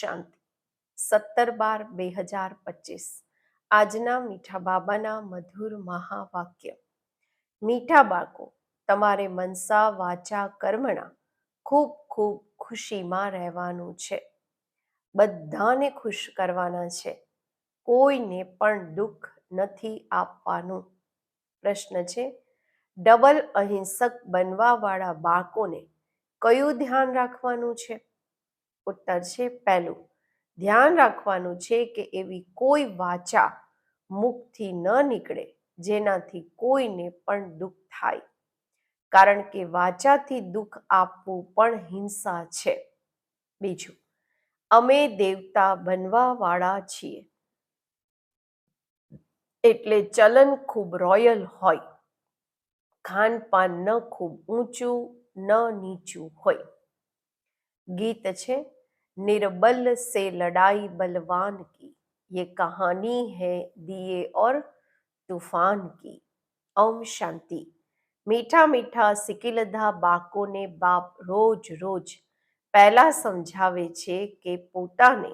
શાંતિ. સત્તર બાર બે હજાર પચીસ. આજના મીઠા બાબાના મધુર મહાવાક્ય. મીઠા બાળકો, તમારે મનસા વાચા કર્મણા ખૂબ ખૂબ ખુશીમાં રહેવાનું છે. બધાને ખુશ કરવાના છે. કોઈને પણ દુઃખ નથી આપવાનું. પ્રશ્ન છે, ડબલ અહિંસક બનવાવાળા બાળકોને કયું ધ્યાન રાખવાનું છે? ઉત્તર છે પહેલું. ધ્યાન રાખવાનું છે કે એવી કોઈ વાચા મુખથી ન નીકળે, જેનાથી કોઈને પણ દુઃખ થાય. કારણ કે વાચાથી દુઃખ આપવું પણ હિંસા છે. બીજું, અમે દેવતા બનવા વાળા છીએ. એટલે ચલન ખૂબ રોયલ હોય. ખાનપાન ન ખૂબ ઊંચું, ન નીચું હોય. ગીત છે निर्बल से लड़ाई बलवान की ये कहानी है दिए और तूफान की ઓમ શાંતિ મીઠા મીઠા સિકીલધા બાળકોને બાપ રોજ રોજ પહેલા સમજાવે છે કે પોતાને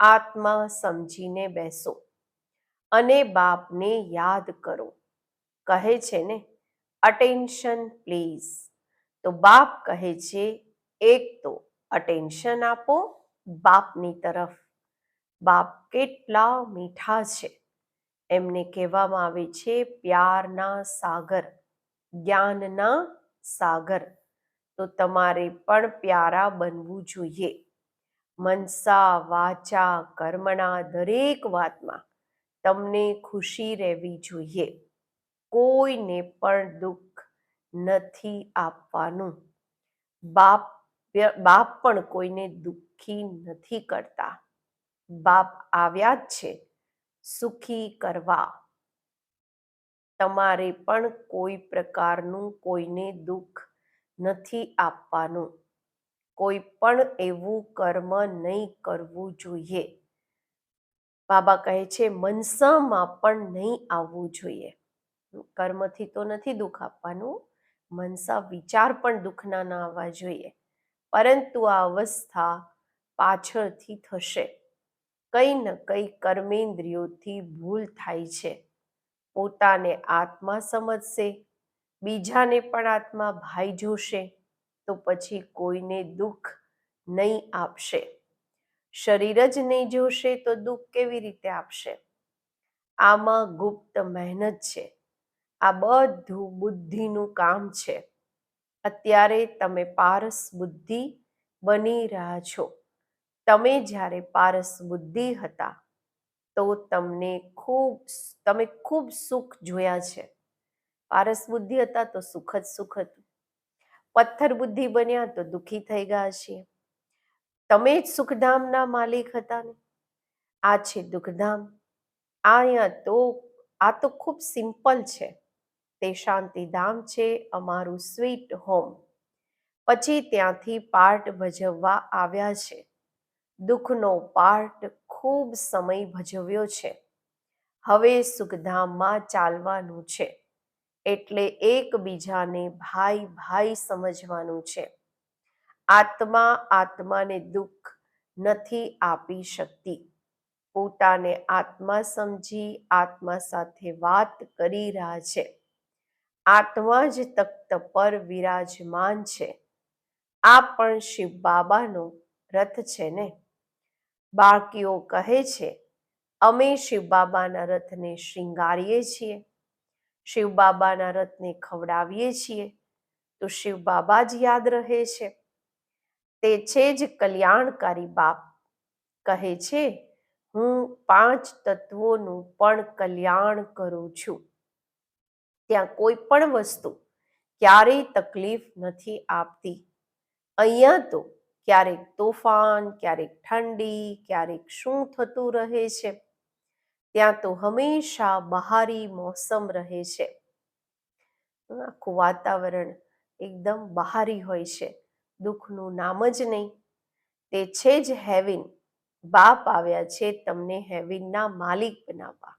આત્મા સમજીને બેસો અને બાપને યાદ કરો કહે છે ને અટેન્શન પ્લીઝ તો બાપ કહે છે એક તો અટેન્શન આપો બાપની તરફ. બાપ કેટલા મીઠા છે. એમને કહેવામાં આવે છે પ્યારના સાગર, જ્ઞાનના સાગર. તો તમારે પણ પ્યારા બનવું જોઈએ. મનસા, વાચા કર્મના દરેક વાતમાં તમને ખુશી રહેવી જોઈએ. કોઈને પણ દુઃખ નથી આપવાનું. બાપ બાપ પણ કોઈને દુઃખી નથી કરતા. બાપ આવ્યા જ છે, સુખી કરવા. તમારે પણ કોઈ પ્રકારનું કોઈને દુઃખ નથી આપવાનું. કોઈ પણ એવું કર્મ નહીં કરવું જોઈએ. બાબા કહે છે મનસામાં પણ નહીં આવવું જોઈએ. કર્મથી તો નથી દુઃખ આપવાનું મનસા વિચાર પણ દુઃખના ના આવવા જોઈએ. પરંતુ આ અવસ્થા પાછળથી થશે. કંઈ ન કંઈ કર્મેન્દ્રિયોથી ભૂલ થાય છે. પોતાને આત્મા સમજશે, બીજાને પણ આત્મા ભાઈ જોશે, તો પછી કોઈને દુઃખ નહીં આપશે. શરીર જ નહીં જોશે તો દુઃખ કેવી રીતે આપશે? આમાં ગુપ્ત મહેનત છે. આ બધું બુદ્ધિનું કામ છે. અત્યારે તમે પારસ બુદ્ધિ બની રહ્યા છો. તમે જ્યારે પારસ બુદ્ધિ હતા, તો તમને ખૂબ તમે ખૂબ સુખ જોયા છે. પારસ બુદ્ધિ હતા તો સુખ જ સુખ હતું. પથ્થર બુદ્ધિ બન્યા તો દુઃખી થઈ ગયા છીએ. તમે જ સુખધામના માલિક હતા ને? આ છે દુઃખધામ. અહીંયા તો, આ તો ખૂબ સિમ્પલ છે. તે શાંતિધામ છે અમારું સ્વીટ હોમ. પછી ત્યાંથી પાર્ટ ભજવવા આવ્યા છે. દુઃખનો પાર્ટ ખૂબ સમય ભજવ્યો છે. હવે સુખધામમાં ચાલવાનું છે. એટલે એકબીજાને ભાઈ ભાઈ સમજવાનું છે. આત્મા આત્માને દુઃખ નથી આપી શકતી. પોતાને આત્મા સમજી આત્મા સાથે વાત કરી રહ્યા છે. આત્મા જ તખ્ત પર વિરાજમાન છે. આ પણ શિવ બાબાનો રથ છે ને? બાળકીઓ કહે છે, અમે શિવબાબાના રથને શૃંગારીએ છીએ. શિવબાબાના રથને ખવડાવીએ છીએ. તો શિવ બાબા જ યાદ રહે છે. તે છે જ કલ્યાણકારી બાપ. કહે છે, હું પાંચ તત્વોનું પણ કલ્યાણ કરું છું. ત્યાં કોઈ પણ વસ્તુ ક્યારેય તકલીફ નથી આપતી. અહીંયા તો ક્યારેક તોફાન, ક્યારેક ઠંડી, ક્યારેક શું થતું રહે છે? ત્યાં તો હંમેશા બહારી મોસમ રહે છે. આખું વાતાવરણ એકદમ બહારી હોય છે. દુઃખનું નામ જ નહીં. તે છે જ હેવિન. બાપ આવ્યા છે તમને હેવિનના માલિક બનાવવા.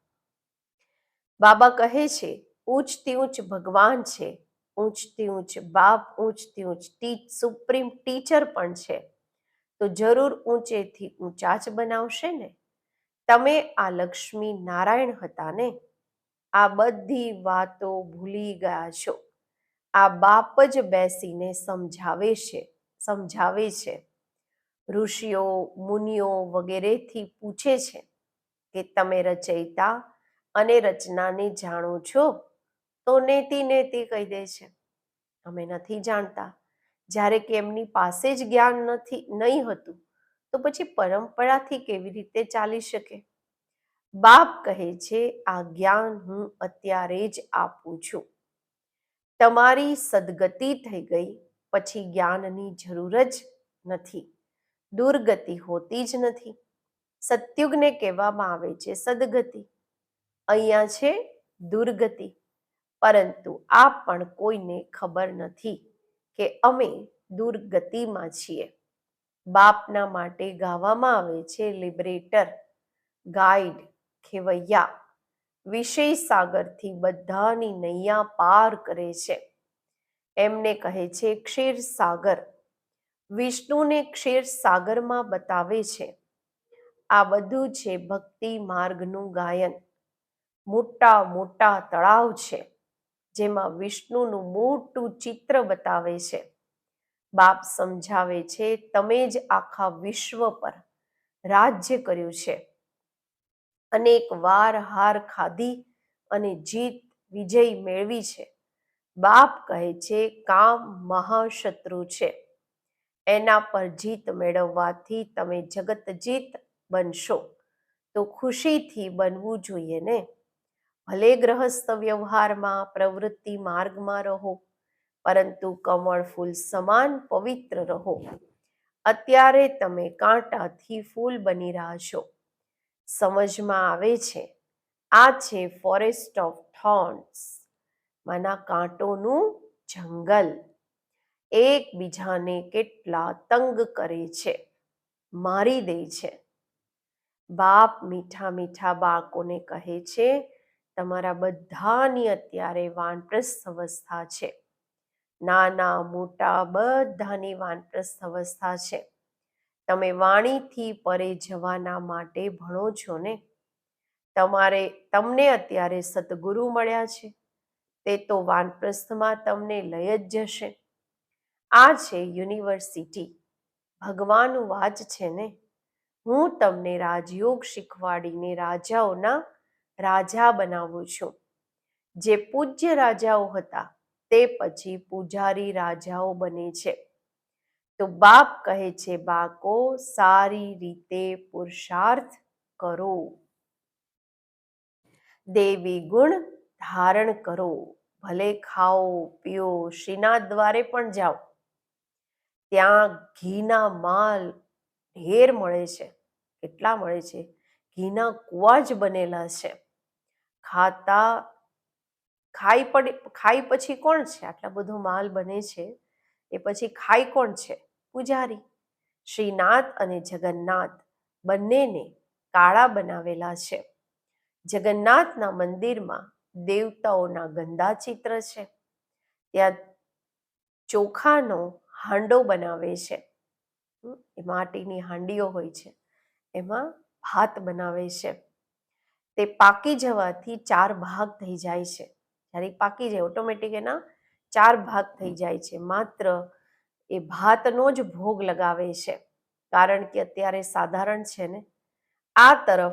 બાબા કહે છે, ઊંચથી ઊંચ ભગવાન છે. ઊંચથી ઊંચ, બાપ ઊંચથી ઊંચ, ટીચ, સુપ્રીમ ટીચર પણ છે. તો જરૂર ઊંચેથી ઊંચા જ બનાવશે ને? તમે આ લક્ષ્મી નારાયણ હતા ને? આ બધી વાતો ભૂલી ગયા છો. આ બાપ જ બેસીને સમજાવે છે સમજાવે છે. ઋષિઓ, મુનિઓ વગેરેથી પૂછે છે કે તમે રચયિતા અને રચનાને જાણો છો? તો નેતી નેતી કહી દે છે. અમે નથી જાણતા. જ્યારે કે એમની પાસે જ જ્ઞાન નથી, નહીં હતું, તો પછી પરંપરાથી કેવી રીતે ચાલી શકે? બાપ કહે છે, આ જ્ઞાન હું અત્યારે જ આપું છું. તમારી સદગતિ થઈ ગઈ, પછી જ્ઞાનની જરૂર જ નથી. દુર્ગતિ હોતી જ નથી. સત્યુગને કહેવામાં આવે છે સદગતિ. અહીંયા છે દુર્ગતિ. પરંતુ આ પણ કોઈને ખબર નથી કે અમે દુર્ગતિમાં છીએ. બાપના માટે ગાવામાં આવે છે લિબરેટર, ગાઈડ, ખેવૈયા. વિષય સાગરથી બધાની નૈયા પાર કરે છે. એમને કહે છે ક્ષીર સાગર. વિષ્ણુને ક્ષીર સાગરમાં બતાવે છે. આ બધું છે ભક્તિ માર્ગનું ગાયન. મોટા મોટા તળાવ છે. જેમાં વિષ્ણુનું મોટું ચિત્ર બતાવે છે. બાપ સમજાવે છે, તમે જ આખા વિશ્વ પર રાજ્ય કર્યું છે. અનેક વાર હાર ખાધી અને જીત વિજય મેળવી છે. બાપ કહે છે, કામ મહાશત્રુ છે. એના પર જીત મેળવવાથી તમે જગત જીત બનશો. તો ખુશીથી બનવું જોઈએ ને? ભલે ગ્રહસ્થ વ્યવહારમાં પ્રવૃત્તિ માર્ગમાં રહો, પરંતુ કમળ ફૂલ સમાન પવિત્ર રહો. અત્યારે તમે કાંટાથી ફૂલ બની રહ્યા છો. સમજમાં આવે છે, આ છે ફોરેસ્ટ ઓફ થોર્ન્સ માના કાંટોનું જંગલ. એકબીજાને કેટલા તંગ કરે છે, મારી દે છે. બાપ મીઠા મીઠા બાળકોને કહે છે તમારા બધાની અત્યારે વાનપ્રસ્થ અવસ્થા છે. નાના, મોટા બધાની વાનપ્રસ્થ અવસ્થા છે. તમે વાણીથી પરે જવાના માટે ભણો છો ને? તમારે, તમને અત્યારે સદગુરુ મળ્યા છે. તે તો વાનપ્રસ્થમાં તમને લઈ જ જશે. આ છે યુનિવર્સિટી. ભગવાન વાચ છે ને? હું તમને રાજયોગ શીખવાડીને રાજાઓના રાજા બનાવું છું. જે પૂજ્ય રાજાઓ હતા, તે પછી પૂજારી રાજાઓ બને છે. તો બાપ કહે છે બાકો સારી રીતે પુરુષાર્થ કરો. દેવી ગુણ ધારણ કરો. ભલે ખાઓ, પીઓ શ્રીનાથ દ્વારે પણ જાઓ. ત્યાં ઘીના માલ ઢેર મળે છે. કેટલા મળે છે? ઘીના કુવા જ બનેલા છે. ખાતા, ખાઈ પડી, ખાઈ પછી કોણ છે? આટલા બધો માલ બને છે. એ પછી ખાઈ કોણ છે? પૂજારી. શ્રીનાથ અને જગન્નાથ બંનેને કાળા બનાવેલા છે. જગન્નાથના મંદિરમાં દેવતાઓના ગંદા ચિત્ર છે. ત્યાં ચોખાનો હાંડો બનાવે છે. માટીની હાંડીઓ હોય છે. એમાં ભાત બનાવે છે. તે પાકી જવાથી ચાર ભાગ થઈ જાય છે. જ્યારે પાકી જાય ઓટોમેટિક એના ચાર ભાગ થઈ જાય છે. માત્ર એ ભાતનો જ ભોગ લગાવે છે. કારણ કે અત્યારે સાધારણ છે ને, આ તરફ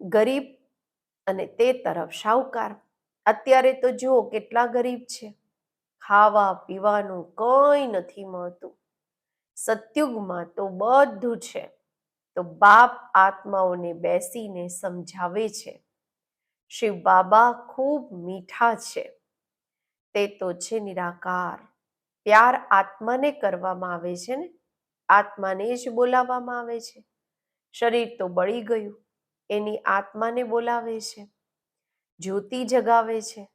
ગરીબ અને તે તરફ શાહુકાર. અત્યારે તો જુઓ કેટલા ગરીબ છે. ખાવા, પીવાનું કંઈ નથી મળતું. સત્યુગમાં તો બધું છે. તો બાપ આત્માઓને બેસીને સમજાવે છે. શિવ બાબા ખૂબ મીઠા છે. તે તો છે નિરાકાર. પ્યાર આત્માને કરવામાં આવે છે ને? આત્માને જ બોલાવવામાં આવે છે. શરીર તો બળી ગયું. એની આત્માને બોલાવે છે. જ્યોતિ જગાવે છે.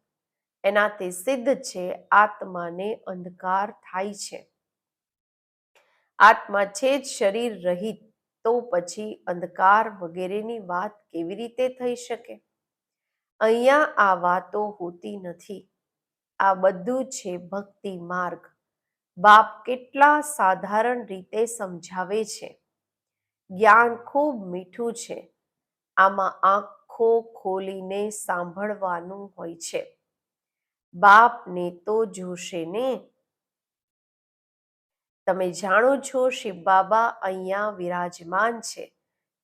એનાથી સિદ્ધ છે, આત્માને અંધકાર થાય છે. આત્મા છે જ શરીર રહિત. તો પછી અંધકાર વગેરેની વાત કેવી રીતે થઈ શકે? અહીંયા આ વાતો હોતી નથી. આ બધું છે ભક્તિ માર્ગ. બાપ કેટલા સાધારણ રીતે સમજાવે છે. જ્ઞાન ખૂબ મીઠું છે. આમાં આંખો ખોલીને સાંભળવાનું હોય છે. બાપને તો જોશે ને? તમે જાણો છો શિવ બાબા અહીંયા વિરાજમાન છે.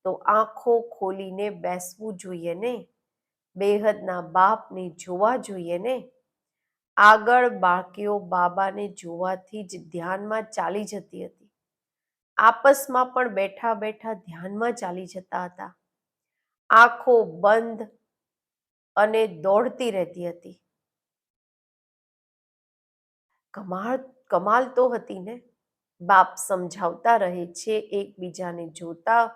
તો આંખો ખોલીને બેસવું જોઈએ ને? બેહદના બાપને જોવા જોઈએ ને? આગળ બાળકીઓ બાબાને જોવાથી જ ધ્યાનમાં ચાલી જતી હતી. આપસમાં પણ બેઠા બેઠા ધ્યાનમાં ચાલી જતા હતા. આંખો બંધ અને દોડતી રહેતી હતી. કમાલ કમાલ તો હતી ને? બાપ સમજાવતા રહે છે, એકબીજાને જોતા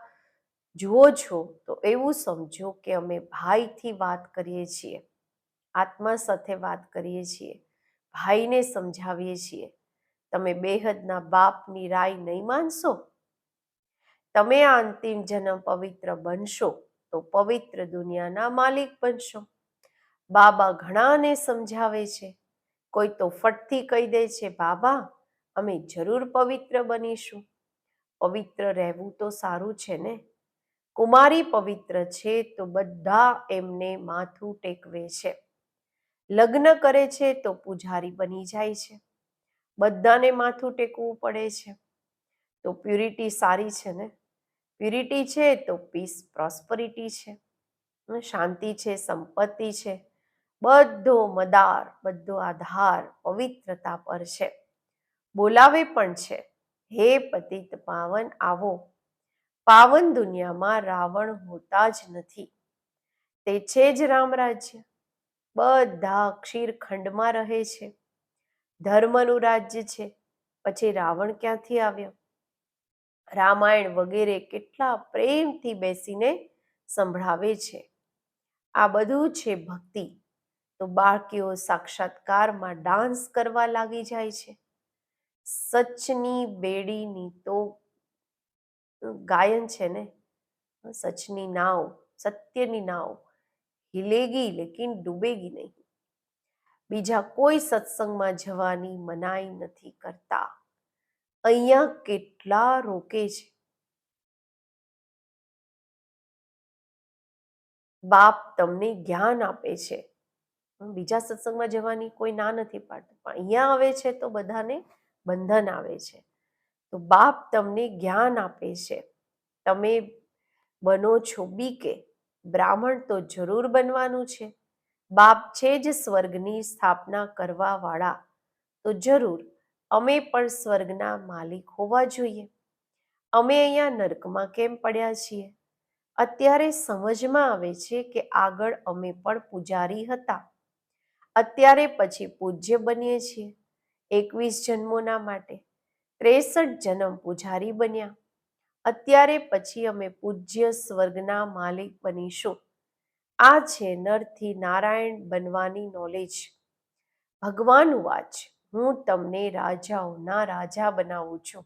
જુઓ છો, તો એવું સમજો કે અમે ભાઈથી વાત કરીએ છીએ, આત્મા સાથે વાત કરીએ છીએ, ભાઈને સમજાવીએ છીએ. તમે બેહદના બાપની રાય નહીં માનશો? તમે આ અંતિમ જન્મ પવિત્ર બનશો, તો પવિત્ર દુનિયાના માલિક બનશો. બાબા ઘણાને સમજાવે છે, કોઈ તો ફટથી કહી દે છે, બાબા અમે જરૂર પવિત્ર બનીશું. પવિત્ર રહેવું તો સારું છે ને? કુમારી પવિત્ર છે તો બધા એમને માથું ટેકવે છે. લગ્ન કરે છે તો પૂજારી બની જાય છે. બધાને માથું ટેકવું પડે છે. તો પ્યુરિટી સારી છે ને? પ્યુરિટી છે તો પીસ પ્રોસ્પરિટી છે. શાંતિ છે, સંપત્તિ છે. બધો મદાર, બધો આધાર પવિત્રતા પર છે. બોલાવે પણ છે. હે પતિત પાવન, આવો. પાવન દુનિયામાં રાવણ હોતા જ નથી. તે છે જ રામ રાજ્ય બધા ક્ષીરખંડમાં રહે છે. ધર્મનું રાજ્ય છે. પછી રાવણ ક્યાંથી આવ્યો? રામાયણ વગેરે કેટલા પ્રેમથી બેસીને સંભળાવે છે. આ બધું છે ભક્તિ. તો બાળકીઓ સાક્ષાત્કારમાં ડાન્સ કરવા લાગી જાય છે. સચની બેડીની તો ગાયન છે ને? સચની નાવ, સત્યની નાવ. હિલેગી લેકિન ડૂબેગી નહીં. બીજા કોઈ સત્સંગમાં જવાની મનાઈ નથી કરતા. અહીંયા કેટલા રોકે છે. બાપ તમને જ્ઞાન આપે છે. બીજા સત્સંગમાં જવાની કોઈ ના નથી પાડતું. પણ અહીંયા આવે છે તો બધાને બંધન આવે છે. તો બાપ તમને જ્ઞાન આપે છે. તમે બનો છો બીકે, બ્રાહ્મણ તો જરૂર બનવાનું છે. બાપ છે જ સ્વર્ગની સ્થાપના કરવાવાળા તો જરૂર, અમે પણ સ્વર્ગના માલિક હોવા જોઈએ. અમે અહીંયા નર્કમાં કેમ પડ્યા છીએ? અત્યારે સમજમાં આવે છે કે આગળ અમે પણ પૂજારી હતા. અત્યારે પછી પૂજ્ય બનીએ છીએ. એકવીસ જન્મોના માટે ત્રેસઠ જન્મ પૂજારી બન્યા. અત્યારે પછી અમે પૂજ્ય સ્વર્ગના માલિક બનીશું. આ છે નરથી નારાયણ બનવાની નોલેજ ભગવાન વાચ, હું તમને રાજાઓના રાજા બનાવું છું.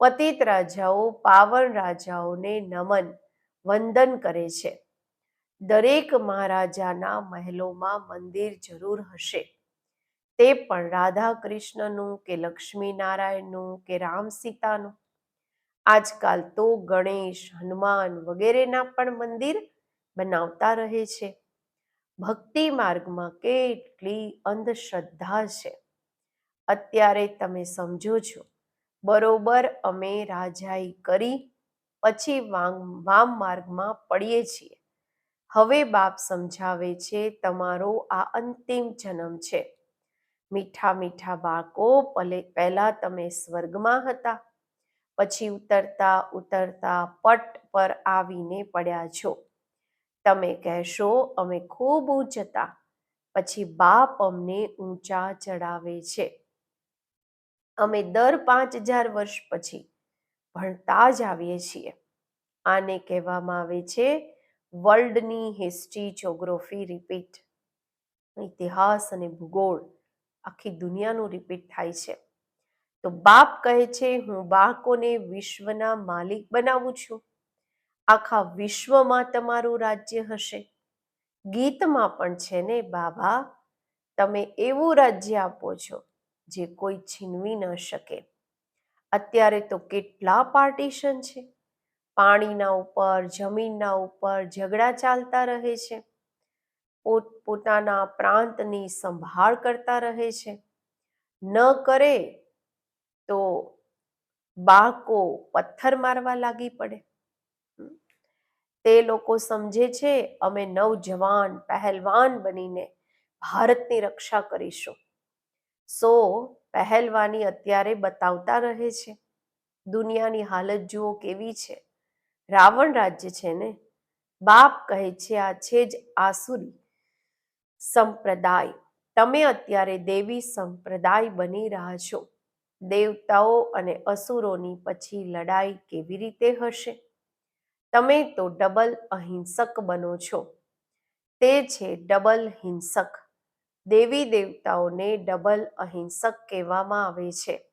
પતિત રાજાઓ પાવન રાજાઓને નમન, વંદન કરે છે. દરેક મહારાજાના મહેલોમાં મંદિર જરૂર હશે. તે પણ રાધા કૃષ્ણનું કે લક્ષ્મી નારાયણનું કે રામ સીતાનું? આજકાલ તો ગણેશ, હનુમાન વગેરેના પણ મંદિર બનાવતા રહે છે. ભક્તિ માર્ગમાં કેટલી અંધશ્રદ્ધા છે. અત્યારે તમે સમજો છો, બરોબર અમે રાજાઈ કરી પછી વામ માર્ગમાં પડીએ છીએ. હવે બાપ સમજાવે છે, તમારો આ અંતિમ જન્મ છે. મીઠા મીઠા બાળકો પહેલા તમે સ્વર્ગમાં હતા, પછી ઉતરતા ઉતરતા પટ પર આવીને પડ્યા છો. તમે કહેશો, અમે ખૂબ ઊંચતા પછી બાપ અમને ઊંચા ચડાવે છે. અમે દર પાંચ હજાર વર્ષ પછી ભણતા જ આવીએ છીએ. આને કહેવામાં આવે છે, વર્લ્ડની હિસ્ટ્રી જ્યોગ્રાફી રિપીટ ઇતિહાસ અને ભૂગોળ આખી દુનિયાનું રિપીટ થાય છે. તો બાપ કહે છે, હું બાળકોને વિશ્વના માલિક બનાવું છું. આખા વિશ્વમાં તમારું રાજ્ય હશે. ગીતમાં પણ છે ને, બાબા, તમે એવું રાજ્ય આપો છો જે કોઈ છીનવી ન શકે. અત્યારે તો કેટલા પાર્ટીશન છે. પાણીના ઉપર, જમીનના ઉપર ઝઘડા ચાલતા રહે છે. પોત, પોતાના પ્રાંતની સંભાળ કરતા રહે છે. ન કરે તો બાળકો પથ્થર મારવા લાગી પડે. તે લોકો સમજે છે, અમે નવજવાન, પહેલવાન બનીને ભારતની રક્ષા કરીશું. સો પહેલવાની અત્યારે બતાવતા રહે છે. દુનિયાની હાલત જુઓ કેવી છે. રાવણ રાજ્ય છે ને? બાપ કહે છે, આ છે જ આસુરી. સંપ્રદાય. તમે અત્યારે દેવી સંપ્રદાય બની રહ્યા છો. દેવતાઓ અને અસુરોની પછી લડાઈ કેવી રીતે હશે? તમે તો ડબલ અહિંસક બનો છો. તે છે ડબલ હિંસક. દેવી દેવતાઓને ડબલ અહિંસક કહેવામાં આવે છે.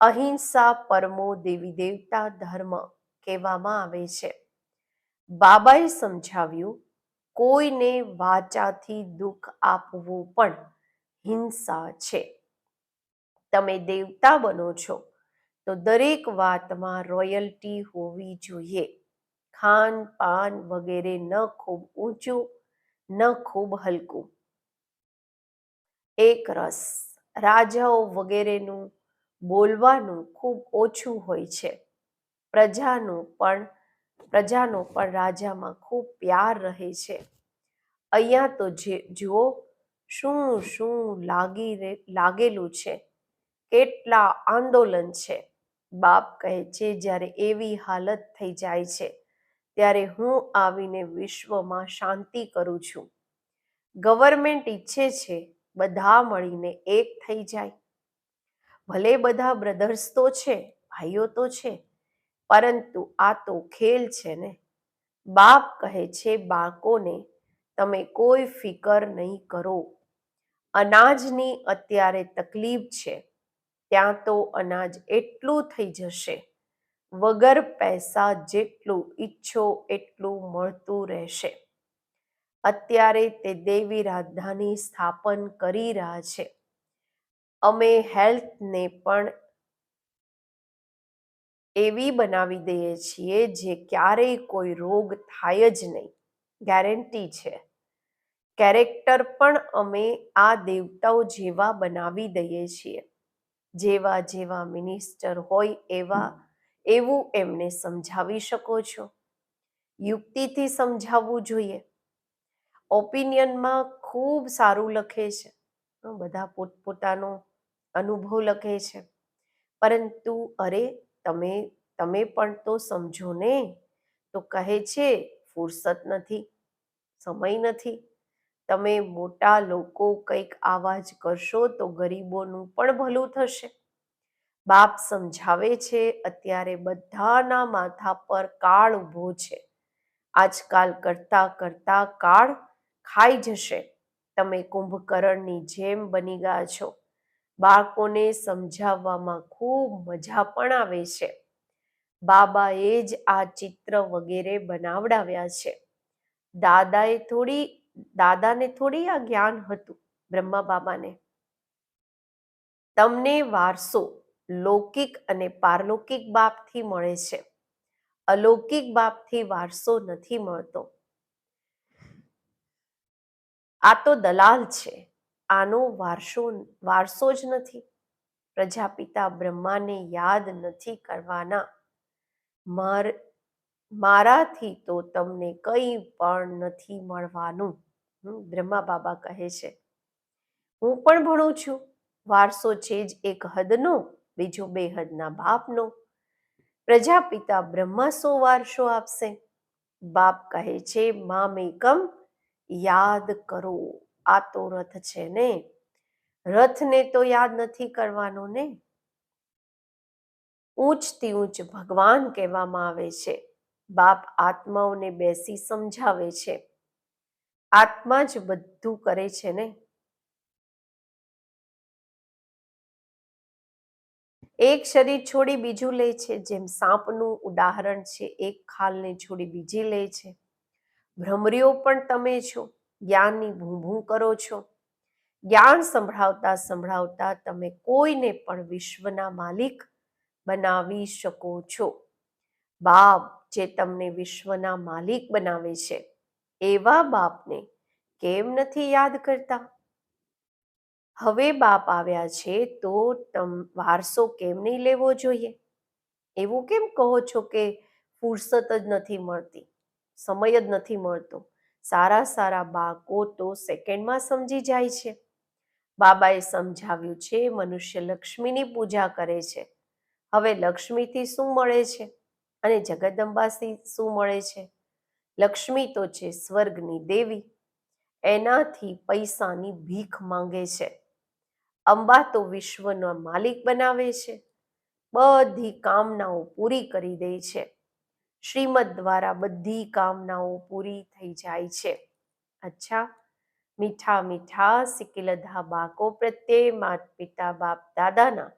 અહિંસા પરમો દેવી દેવતા ધર્મ કહેવામાં આવે છે. બાબાએ સમજાવ્યું કોઈને વાચાથી દુઃખ આપવું પણ હિંસા છે. તમે દેવતા બનો છો, તો દરેક વાતમાં રોયલ્ટી હોવી જોઈએ. ખાન પાન વગેરે ન ખૂબ ઊંચું, ન ખૂબ હલકું. એક રસ, રાજાઓ વગેરેનું બોલવાનું ખૂબ ઓછું હોય છે. પ્રજાનું પણ પ્રજાનો પણ રાજામાં ખૂબ પ્યાર રહે છે. અહીંયા તો જે, જુઓ, શું શું લાગી લાગેલું છે. કેટલા આંદોલન છે. બાપ કહે છે, જ્યારે એવી હાલત થઈ જાય છે, ત્યારે હું આવીને વિશ્વમાં શાંતિ કરું છું. ગવર્મેન્ટ ઈચ્છે છે, બધા મળીને એક થઈ જાય. ભલે બધા બ્રધર્સ તો છે, ભાઈઓ તો છે પરંતુ આ તો ખેલ છે ને. બાપ કહે છે, બાળકોને તમે કોઈ ફિકર નહીં કરો. અનાજની અત્યારે તકલીફ છે. ત્યાં તો અનાજ એટલું થઈ જશે. વગર પૈસા જેટલું ઈચ્છો એટલું મળતું રહેશે. અત્યારે તે દેવી રાજધાની સ્થાપન કરી રહ્યા છે. અમે હેલ્થને પણ એવી બનાવી દઈએ છીએ જે ક્યારેય કોઈ રોગ થાય જ નહીં. ગેરંટી છે. કેરેક્ટર પણ અમે આ દેવતાઓ જેવા બનાવી દઈએ છીએ. જેવા જેવા મિનિસ્ટર હોય એવા એવું એમને સમજાવી શકો છો. યુક્તિથી સમજાવવું જોઈએ. ઓપિનિયનમાં ખૂબ સારું લખે છે. બધા પોતપોતાનો અનુભવ લખે છે. પરંતુ અરે તમે તમે પણ તો સમજો ને? તો કહે છે, ફુરસત નથી, સમય નથી. તમે મોટા લોકો કંઈક આવાજ કરશો તો ગરીબોનું પણ ભલું થશે. બાપ સમજાવે છે, અત્યારે બધાના માથા પર કાળ ઊભો છે. આજકાલ કરતા કરતા કાળ ખાઈ જશે. તમે કુંભકર્ણની જેમ બની ગયા છો. બાળકોને સમજાવવામાં ખૂબ મજા પણ આવે છે. બાબાએ જ આ ચિત્ર વગેરે બનાવડાવ્યા છે. દાદાએ થોડી, દાદાને થોડી આ જ્ઞાન હતું, બ્રહ્મા બાબાને. તમને વારસો લૌકિક અને પારલૌકિક બાપથી મળે છે. અલૌકિક બાપથી વારસો નથી મળતો. આ તો દલાલ છે. આનો વારસો વારસો જ નથી. પ્રજાપિતા બ્રહ્માને યાદ નથી કરવાના. માર, મારાથી તો તમને કંઈ પણ નથી મળવાનું બ્રહ્મા બાબા કહે છે. હું પણ ભણું છું. વારસો છે જ એક હદનો, બીજો બે હદના બાપનો. પ્રજાપિતા બ્રહ્મા સો વારસો આપશે. બાપ કહે છે મામેકમ યાદ કરો. આ તો રથ છે ને? રથને તો યાદ નથી કરવાનો ને? ઊંચથી ઊંચ ભગવાન કહેવામાં આવે છે. બાપ આત્માઓને બેસી સમજાવે છે. આત્મા જ બધું કરે છે ને? એક શરીર છોડી બીજું લે છે. જેમ સાપનું ઉદાહરણ છે, એક ખાલને છોડી બીજી લે છે. ભ્રમરીઓ પણ તમે છો. જ્ઞાનની ભૂં ભૂં કરો છો. જ્ઞાન સંભળાવતા સંભળાવતા તમે કોઈને પણ વિશ્વના માલિક બનાવી શકો છો. બાપ જે તમને વિશ્વના માલિક બનાવે છે, એવા બાપને કેમ નથી યાદ કરતા? હવે બાપ આવ્યા છે તો તમ વારસો કેમ નહીં લેવો જોઈએ? એવું કેમ કહો છો કે ફુરસત જ નથી મળતી, સમય જ નથી મળતો? સારા સારા બાળકો તો સેકન્ડમાં સમજી જાય છે. બાબાએ સમજાવ્યું છે, મનુષ્ય લક્ષ્મીની પૂજા કરે છે. હવે લક્ષ્મીથી શું મળે છે? અને જગદંબાથી શું મળે છે? લક્ષ્મી તો છે સ્વર્ગની દેવી. એનાથી પૈસાની ભીખ માંગે છે. અંબા તો વિશ્વનો માલિક બનાવે છે. બધી કામનાઓ પૂરી કરી દે છે. શ્રીમદ દ્વારા બધી કામનાઓ પૂરી થઈ જાય છે. અચ્છા, મીઠા મીઠા સિકિલધા બાકો પ્રત્યે માત પિતા બાપ દાદાના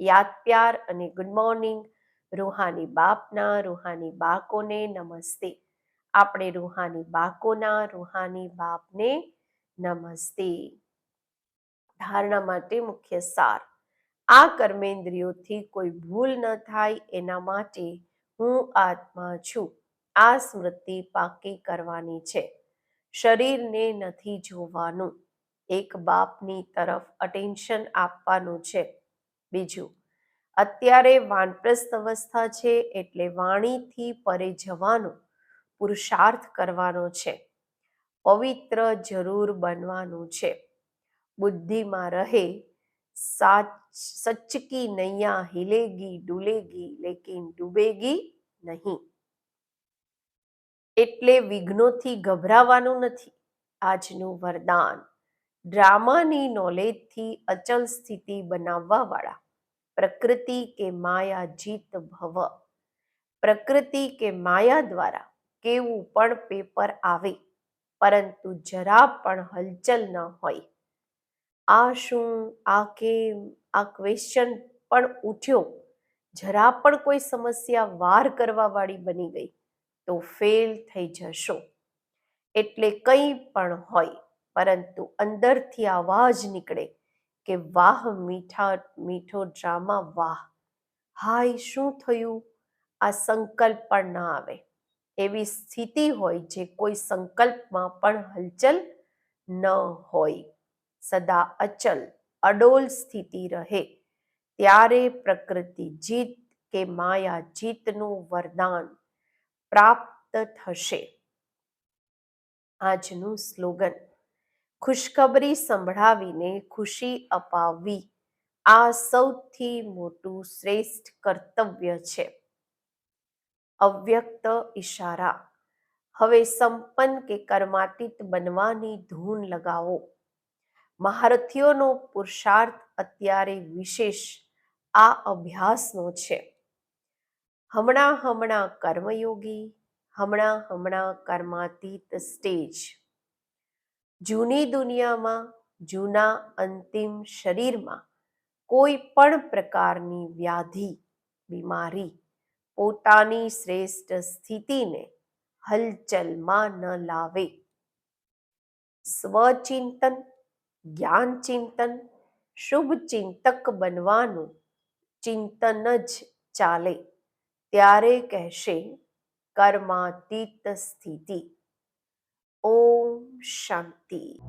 યાદ પ્યાર અને ગુડ મોર્નિંગ રૂહાની બાપના, રૂહાની બાકોને નમસ્તે. આપણે રૂહાની બાકોના રૂહાની બાપને નમસ્તે. ધારણા માટે મુખ્ય સાર. આ કર્મેન્દ્રિયોથી કોઈ ભૂલ ન થાય, એના માટે હું આત્મા છું. આ સ્મૃતિ પાકી કરવાની છે. શરીરને નથી જોવાનું. એક બાપની તરફ અટેન્શન આપવાનું છે. બીજું, અત્યારે વાનપ્રસ્થ અવસ્થા છે એટલે વાણીથી પરે જવાનો, પુરુષાર્થ કરવાનો છે. પવિત્ર જરૂર બનવાનું છે. બુદ્ધિમાં રહે સાચ સચ્ચકી નૈયા હિલેગી ડુલેગી, લેકિન ડૂબેગી નહીં. એટલે વિઘ્નોથી ગભરાવાનું નથી. આજનું વરદાન, ડ્રામાની નોલેજથી અચલ સ્થિતિ બનાવવાવાળા. પ્રકૃતિ કે માયા જીત ભવ. પ્રકૃતિ કે માયા દ્વારા કેવું પણ પેપર આવે, પરંતુ જરા પણ હલચલ ન હોય. આ શું? આ કેમ? આ ક્વેશ્ચન પણ ઉઠ્યો. જરા પણ કોઈ સમસ્યા વાર કરવાવાળી બની ગઈ તો ફેલ થઈ જશો. એટલે કંઈ પણ હોય, પરંતુ અંદરથી આવાજ નીકળે કે, વાહ, મીઠા, મીઠો ડ્રામા વાહ! હાય, શું થયું? આ સંકલ્પ પણ ના આવે. એવી સ્થિતિ હોય જે કોઈ સંકલ્પમાં પણ હલચલ ન હોય. સદા અચલ, અડોલ સ્થિતિ રહે. ત્યારે પ્રકૃતિ જીત કે માયા જીતનું વરદાન પ્રાપ્ત થશે. આજનું સ્લોગન, ખુશખબરી સંભળાવીને ખુશી અપાવવી, આ સૌથી મોટું શ્રેષ્ઠ કર્તવ્ય છે. અવ્યક્ત ઈશારા, હવે સંપન્ન કે કર્માતીત બનવાની ધૂન લગાવો. મહારથીઓનો પુરુષાર્થ અત્યારે વિશેષ આ અભ્યાસનો છે. હમણાં હમણાં કર્મયોગી, હમણાં હમણાં કર્માતીત સ્ટેજ. જૂની દુનિયામાં, જૂના અંતિમ શરીરમાં કોઈ પણ પ્રકારની વ્યાધિ, બીમારી પોતાની શ્રેષ્ઠ સ્થિતિને હલચલમાં ન લાવે. સ્વચિંતન જ્ઞાન ચિંતન શુભ ચિંતક બનવાનું ચિંતન જ ચાલે. ત્યારે કહેશે કર્માતીત સ્થિતિ. ઓમ શાંતિ.